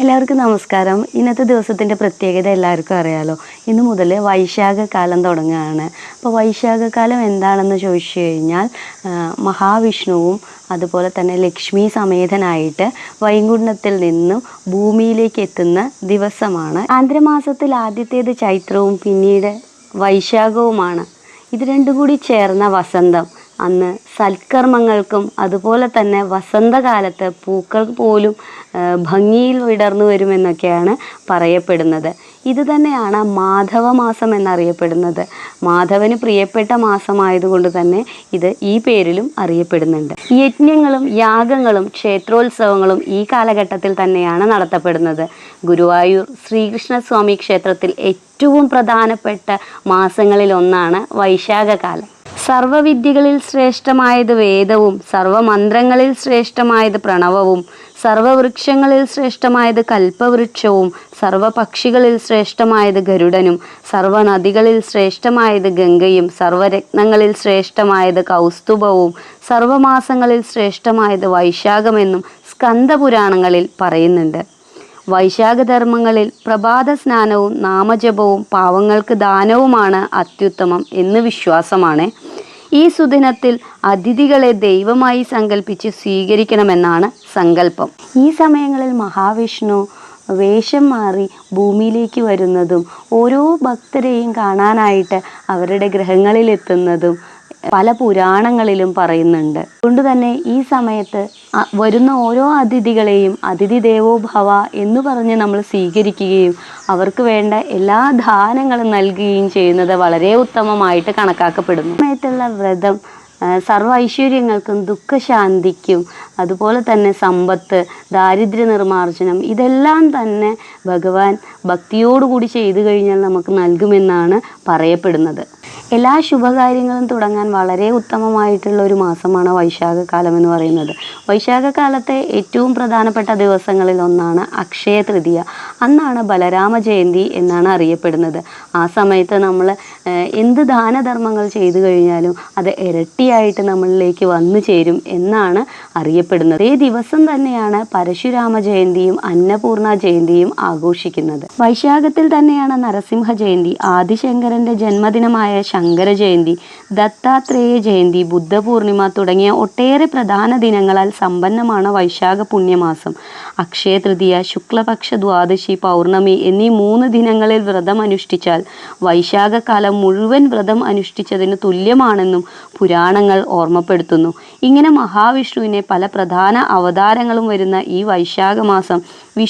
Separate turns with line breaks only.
എല്ലാവർക്കും നമസ്കാരം. ഇന്നത്തെ ദിവസത്തിന്റെ പ്രത്യേകത എല്ലാവർക്കും അറിയാലോ. ഇന്ന് മുതൽ വൈശാഖകാലം തുടങ്ങുകയാണ്. അപ്പോൾ വൈശാഖകാലം എന്താണെന്ന് ചോദിച്ചു കഴിഞ്ഞാൽ മഹാവിഷ്ണുവും അതുപോലെ തന്നെ ലക്ഷ്മി സമേതനായിട്ട് വൈകുണ്ഠത്തിൽ നിന്നും ഭൂമിയിലേക്ക് എത്തുന്ന ദിവസമാണ്. ആന്ധ്രമാസത്തിൽ ആദ്യത്തേത് ചൈത്രവും പിന്നീട് വൈശാഖവുമാണ്. ഇത് രണ്ടും കൂടി ചേർന്ന വസന്തം. അന്ന് സൽക്കർമ്മങ്ങൾക്കും അതുപോലെ തന്നെ വസന്തകാലത്ത് പൂക്കൾ പോലും ഭംഗിയിൽ വിടർന്നു വരുമെന്നൊക്കെയാണ് പറയപ്പെടുന്നത്. ഇതുതന്നെയാണ് മാധവ മാസം എന്നറിയപ്പെടുന്നത്. മാധവന് പ്രിയപ്പെട്ട മാസമായതുകൊണ്ട് തന്നെ ഇത് ഈ പേരിലും അറിയപ്പെടുന്നുണ്ട്. യജ്ഞങ്ങളും യാഗങ്ങളും ക്ഷേത്രോത്സവങ്ങളും ഈ കാലഘട്ടത്തിൽ തന്നെയാണ് നടത്തപ്പെടുന്നത്. ഗുരുവായൂർ ശ്രീകൃഷ്ണസ്വാമി ക്ഷേത്രത്തിൽ ഏറ്റവും പ്രധാനപ്പെട്ട മാസങ്ങളിൽ ഒന്നാണ് വൈശാഖകാലം. സർവവിദ്യകളിൽ ശ്രേഷ്ഠമായത് വേദവും സർവമന്ത്രങ്ങളിൽ ശ്രേഷ്ഠമായത് പ്രണവവും സർവവൃക്ഷങ്ങളിൽ ശ്രേഷ്ഠമായത് കൽപ്പവൃക്ഷവും സർവപക്ഷികളിൽ ശ്രേഷ്ഠമായത് ഗരുഡനും സർവനദികളിൽ ശ്രേഷ്ഠമായത് ഗംഗയും സർവരത്നങ്ങളിൽ ശ്രേഷ്ഠമായത് കൗസ്തുഭവും സർവമാസങ്ങളിൽ ശ്രേഷ്ഠമായത് വൈശാഖമെന്നും സ്കന്ദപുരാണങ്ങളിൽ പറയുന്നുണ്ട്. വൈശാഖധർമ്മങ്ങളിൽ പ്രഭാത സ്നാനവും നാമജപവും പാവങ്ങൾക്ക് ദാനവുമാണ് അത്യുത്തമം എന്ന് വിശ്വാസമാണ്. ഈ സുദിനത്തിൽ അതിഥികളെ ദൈവമായി സങ്കല്പിച്ച് സ്വീകരിക്കണമെന്നാണ് സങ്കല്പം. ഈ സമയങ്ങളിൽ മഹാവിഷ്ണു വേഷം മാറി ഭൂമിയിലേക്ക് വരുന്നതും ഓരോ ഭക്തരെയും കാണാനായിട്ട് അവരുടെ ഗ്രഹങ്ങളിലെത്തുന്നതും പല പുരാണങ്ങളിലും പറയുന്നുണ്ട്. അതുകൊണ്ട് തന്നെ ഈ സമയത്ത് വരുന്ന ഓരോ അതിഥികളെയും അതിഥി ദേവോ ഭവ എന്ന് പറഞ്ഞ് നമ്മൾ സ്വീകരിക്കുകയും അവർക്ക് വേണ്ട എല്ലാ ദാനങ്ങളും നൽകുകയും ചെയ്യുന്നത് വളരെ ഉത്തമമായിട്ട് കണക്കാക്കപ്പെടുന്നു. സമയത്തുള്ള വ്രതം സർവ സർവ ഐശ്വര്യങ്ങൾക്കും ദുഃഖശാന്തിക്കും അതുപോലെ തന്നെ സമ്പത്ത് ദാരിദ്ര്യ നിർമ്മാർജനം ഇതെല്ലാം തന്നെ ഭഗവാൻ ഭക്തിയോടുകൂടി ചെയ്തു കഴിഞ്ഞാൽ നമുക്ക് നൽകുമെന്നാണ് പറയപ്പെടുന്നത്. എല്ലാ ശുഭകാര്യങ്ങളും തുടങ്ങാൻ വളരെ ഉത്തമമായിട്ടുള്ള ഒരു മാസമാണ് വൈശാഖകാലം എന്ന് പറയുന്നത്. വൈശാഖകാലത്തെ ഏറ്റവും പ്രധാനപ്പെട്ട ദിവസങ്ങളിൽ ഒന്നാണ് അക്ഷയ തൃതീയ. അന്നാണ് ബലരാമ ജയന്തി എന്നാണ് അറിയപ്പെടുന്നത്. ആ സമയത്ത് നമ്മൾ എന്ത് ദാനധർമ്മങ്ങൾ ചെയ്തു കഴിഞ്ഞാലും അത് ഇരട്ടിയായിട്ട് നമ്മളിലേക്ക് വന്നു ചേരും എന്നാണ് അറിയപ്പെടുന്നത്. ഈ ദിവസം തന്നെയാണ് പരശുരാമ ജയന്തിയും അന്നപൂർണ ജയന്തിയും ആഘോഷിക്കുന്നത്. വൈശാഖത്തിൽ തന്നെയാണ് നരസിംഹ ജയന്തി ആദിശങ്കരന്റെ ജന്മദിനമായ ശങ്കര ജയന്തി ദത്താത്രേയ ജയന്തി ബുദ്ധപൂർണിമ തുടങ്ങിയ ഒട്ടേറെ പ്രധാന ദിനങ്ങളാൽ സമ്പന്നമാണ് വൈശാഖ പുണ്യമാസം. അക്ഷയ തൃതീയ ശുക്ലപക്ഷ ദ്വാദശി പൗർണമി എന്നീ മൂന്ന് ദിനങ്ങളിൽ വ്രതം അനുഷ്ഠിച്ചാൽ വൈശാഖകാലം മുഴുവൻ വ്രതം അനുഷ്ഠിച്ചതിന് തുല്യമാണെന്നും പുരാണങ്ങൾ ഓർമ്മപ്പെടുത്തുന്നു. ഇങ്ങനെ മഹാവിഷ്ണുവിനെ പല പ്രധാന അവതാരങ്ങളും വരുന്ന ഈ വൈശാഖ മാസം